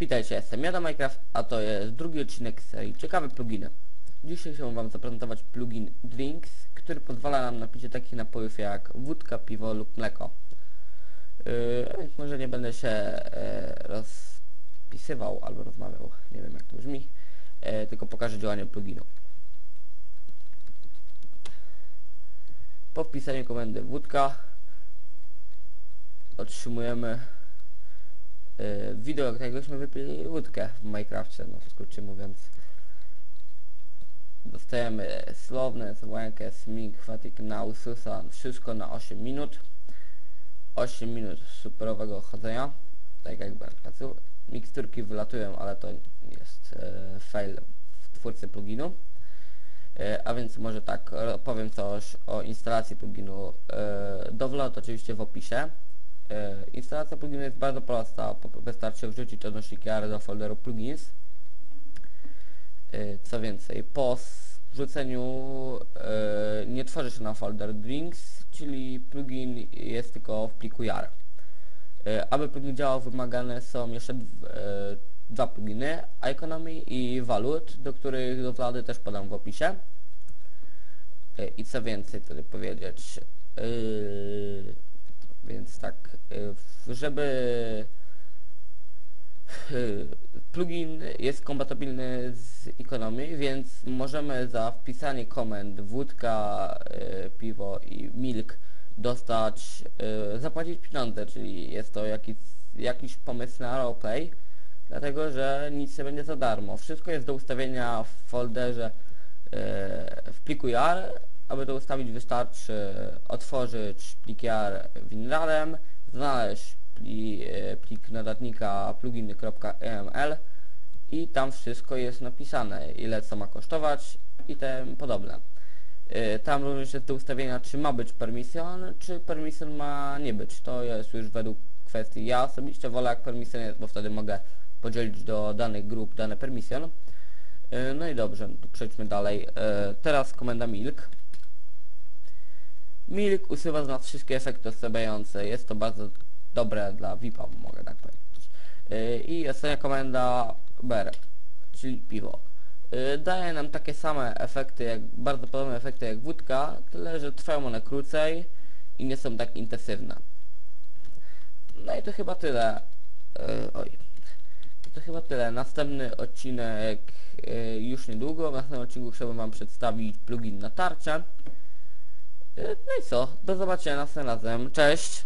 Witajcie, jestem Jada Minecraft, a to jest drugi odcinek serii Ciekawe pluginy. Dzisiaj chciałbym wam zaprezentować plugin Drinks, który pozwala nam na picie takich napojów jak wódka, piwo lub mleko. Yy, może nie będę się e, rozpisywał albo rozmawiał, nie wiem jak to brzmi, e, tylko pokażę działanie pluginu. Po wpisaniu komendy wódka otrzymujemy y, wideo, jak jakbyśmy wypili łódkę w Minecrafcie, no w skrócie mówiąc. Dostajemy słowne, słonkę, smig, fatik, naususa, wszystko na 8 minut. 8 minut superowego chodzenia, tak jakby na placu. Miksturki wylatują, ale to jest e, fail w twórcy pluginu. E, a więc może tak, powiem coś o instalacji pluginu. E, Dowlot oczywiście w opisie. E, Instalacja pluginu jest bardzo prosta. Wystarczy wrzucić odnośnik JAR do folderu plugins. E, Co więcej, po wrzuceniu e, nie tworzy się na folder drinks, czyli plugin jest tylko w pliku JAR. Aby plugin działał wymagane są jeszcze dw- dwa pluginy, Economy i Valut, do których dowlady też podam w opisie. I co więcej tutaj powiedzieć, więc tak, w- żeby yy, plugin jest kompatybilny z Economy, więc możemy za wpisanie komend wódka, yy, piwo i milk dostać, zapłacić pieniądze, czyli jest to jakiś, jakiś pomysł na roleplay, dlatego że nic nie będzie za darmo. Wszystko jest do ustawienia w folderze w pliku JAR. Aby to ustawić wystarczy otworzyć plik JAR WinRARem, znaleźć pli, e, plik notatnika pluginy.eml i tam wszystko jest napisane, ile co ma kosztować i tym podobne. E, Tam również jest do ustawienia, czy ma być permission, czy permission ma nie być. To jest już według kwestii. Ja osobiście wolę jak permission jest, bo wtedy mogę podzielić do danych grup dane permission. E, No i dobrze, przejdźmy dalej. Teraz komenda milk. Milk usuwa z nas wszystkie efekty osłabiające. Jest to bardzo dobre dla VIP-a, mogę tak powiedzieć. E, I ostatnia komenda ber, czyli piwo. E, Daje nam takie same efekty, jak bardzo podobne efekty jak wódka, tyle że trwają one krócej i nie są tak intensywne. No i to chyba tyle. E, Oj. To chyba tyle. Następny odcinek e, już niedługo. W następnym odcinku chciałbym Wam przedstawić plugin na tarczę. E, No i co? Do zobaczenia następnym razem. Cześć!